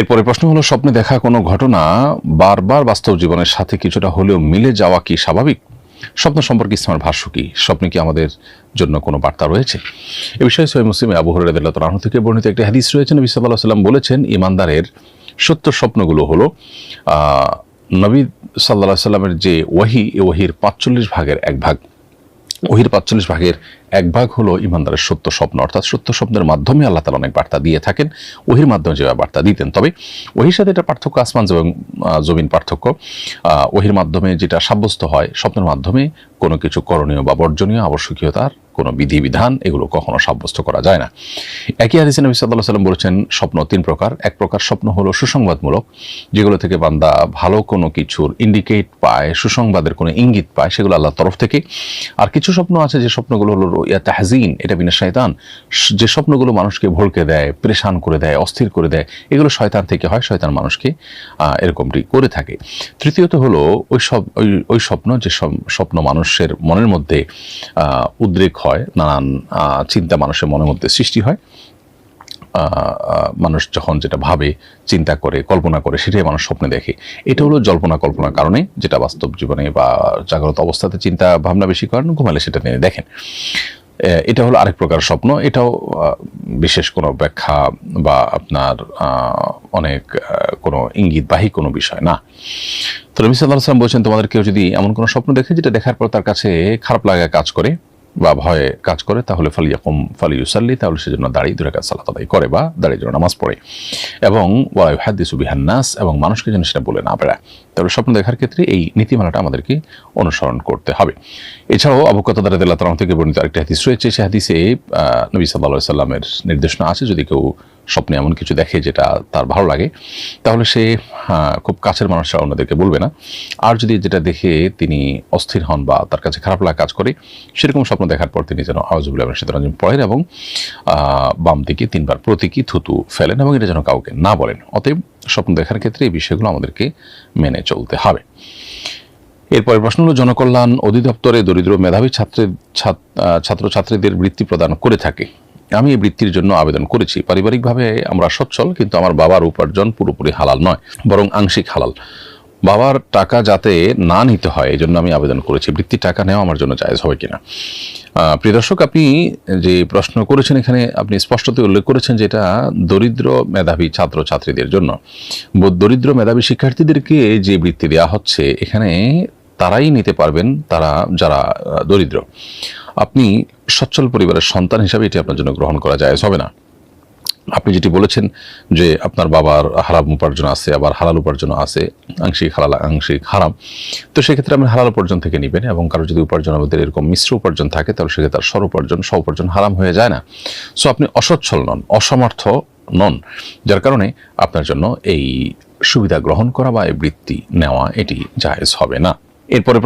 এরপরে প্রশ্ন হলো, স্বপ্নে দেখা কোনো ঘটনা বারবার বাস্তব জীবনের সাথে কিছুটা হলেও মিলে যাওয়া কি স্বাভাবিক? স্বপ্ন সম্পর্কে ইসলামের ভাষ্য কি? স্বপ্নে কি আমাদের জন্য কোনো বার্তা রয়েছে? এ বিষয়ে সৈয় মুসলিমে আবু হরাইদুল্লাহ তালাহ থেকে বর্ণিত একটি হাদিস রয়েছে। নবী সাল্লাহ সাল্লাম বলেছেন, ইমানদারের সত্য স্বপ্নগুলো হলো নবী সাল্লাহ সাল্লামের যে ওয়াহি, এ ওয়াহির পাঁচচল্লিশ ভাগের এক ভাগ। ওহির পাঁচচল্লিশ ভাগের এক ভাগ হলো ইমানদারের সত্য স্বপ্ন। অর্থাৎ সত্য স্বপ্নের মাধ্যমে আল্লাহ তালা অনেক বার্তা দিয়ে থাকেন। ওহির মাধ্যমে যেভাবে বার্তা দিতেন। তবে ওহির সাথে এটা পার্থক্য আসমান এবং জমিন পার্থক্য। ওহির মাধ্যমে যেটা সাব্যস্ত হয়, স্বপ্নের মাধ্যমে কোনো কিছু করণীয় বা বর্জনীয় আবশ্যকীয়তার কোনো বিধিবিধান এগুলো কখনো সাব্যস্ত করা যায় না। একই হাদিসে নবী সাল্লাহ সাল্লাম বলেছেন, স্বপ্ন তিন প্রকার। এক প্রকার স্বপ্ন হলো সুসংবাদমূলক, যেগুলো থেকে বান্দা ভালো কোনো কিছুর ইন্ডিকেট পায়, সুসংবাদের কোনো ইঙ্গিত পায়, সেগুলো আল্লাহর তরফ থেকে। আর কিছু স্বপ্ন আছে যে স্বপ্নগুলো হলো ইয়া তাহজিন, এটা বিনা শয়তান। যে স্বপ্নগুলো মানুষকে ভড়কে দেয়, পরেশান করে দেয়, অস্থির করে দেয়, এগুলো শয়তান থেকে হয়, শয়তান মানুষকে এরকমটি করে থাকে। তৃতীয়ত হলো ওই সব, ওই ওই স্বপ্ন যে স্বপ্ন মানুষের মনের মধ্যে উদ্রেক হয় নানান চিন্তা মানুষের মনের মধ্যে সৃষ্টি হয়। মানুষ যখন যেটা ভাবে, চিন্তা করে, কল্পনা করে, সেটাই মানুষ স্বপ্নে দেখে। এটা হলো জল্পনা কল্পনার কারণে যেটা বাস্তব জীবনে বা জাগ্রত অবস্থাতে চিন্তা ভাবনা বেশি করেন, ঘুমালে সেটা নিয়ে দেখেন। এটা হলো আরেক প্রকার স্বপ্ন। এটাও বিশেষ কোনো ব্যাখ্যা বা আপনার অনেক কোনো ইঙ্গিতবাহী কোনো বিষয় না। তো নবী সাল্লাহ সাল্লাম বলছেন, তোমাদের কেউ যদি এমন কোনো স্বপ্ন দেখে, যেটা দেখার পর তার কাছে খারাপ লাগা কাজ করে বা ভয়ে কাজ করে, তাহলে ফালিয়াকুম ফালিউসাল্লি তাহলে সেজন্য দাঁড়িয়ে দূরে কাজ সালাত আদায় করে বা দাঁড়িয়ে জন্য নামাজ পড়ে। এবং ওয়াই হাদিসু বিহান্নাস এবং মানুষকে যেন সেটা বলে না বেড়ায়। তাহলে স্বপ্ন দেখার ক্ষেত্রে এই নীতিমালাটা আমাদেরকে অনুসরণ করতে হবে। এছাড়াও আবু কতাদার তালাম থেকে বর্ণিত আরেকটি হাদিস রয়েছে, সে হাদিসে নবী সাল্লাহ সাল্লামের নির্দেশনা আছে, যদি কেউ স্বপ্নে এমন কিছু দেখে যেটা তার ভালো লাগে, তাহলে সে খুব কাছের মানুষরা অন্যদেরকে বলবে না। আর যদি যেটা দেখে তিনি অস্থির হন বা তার কাছে খারাপ লাগা কাজ করে, সেরকম স্বপ্ন দেখার পর তিনি যেন আওয়াজুবুল্লাহ শীতরঞ্জন পড়েন এবং বাম দিকে তিনবার প্রতীকী থুতু ফেলেন এবং এটা যেন কাউকে না বলেন। অতএব স্বপ্ন দেখার ক্ষেত্রে এই বিষয়গুলো আমাদেরকে মেনে চলতে হবে। এরপরে প্রশ্ন হলো, জনকল্যাণ অধিদপ্তরে দরিদ্র মেধাবী ছাত্রের ছাত্রছাত্রীদের বৃত্তি প্রদান করে থাকে। আমি এই বৃত্তির জন্য আবেদন করেছি। পারিবারিকভাবে আমরা সচ্ছল, কিন্তু আমার বাবার উপার্জন পুরোপুরি হালাল নয়, বরং আংশিক হালাল। বাবার টাকা যাতে না নিতে হয় এই জন্য আমি আবেদন করেছি। বৃত্তির টাকা নেওয়া আমার জন্য জায়েজ হবে কিনা? প্রিয় দর্শক, আপনি যে প্রশ্ন করেছেন এখানে, আপনি স্পষ্টতই উল্লেখ করেছেন যে এটা দরিদ্র মেধাবী ছাত্র ছাত্রীদের জন্য দরিদ্র মেধাবী শিক্ষার্থীদেরকে যে বৃত্তি দেওয়া হচ্ছে, এখানে তারাই নিতে পারবেন তারা, যারা দরিদ্র। আপনি সচ্ছল পরিবারের সন্তান হিসাবে এটি আপনার জন্য গ্রহণ করা যায় হবে না। আপনি যেটি বলেছেন যে আপনার বাবার হারাম উপার্জন আছে, আবার হালাল উপার্জন আছে, আংশিক হালাল, আংশিক হারাম। তো সেক্ষেত্রে আপনি হালাল উপার্জন থেকে নেবেন এবং কারও যদি উপার্জন আমাদের এরকম মিশ্র উপার্জন থাকে, তাহলে সেক্ষেত্রে তার স্বর উপার্জন, স্ব উপার্জন হারাম হয়ে যায় না। সো আপনি অসচ্ছল নন, অসমর্থ নন, যার কারণে আপনার জন্য এই সুবিধা গ্রহণ করা বা এই বৃত্তি নেওয়া এটি জায়েজ হবে না। এরপরে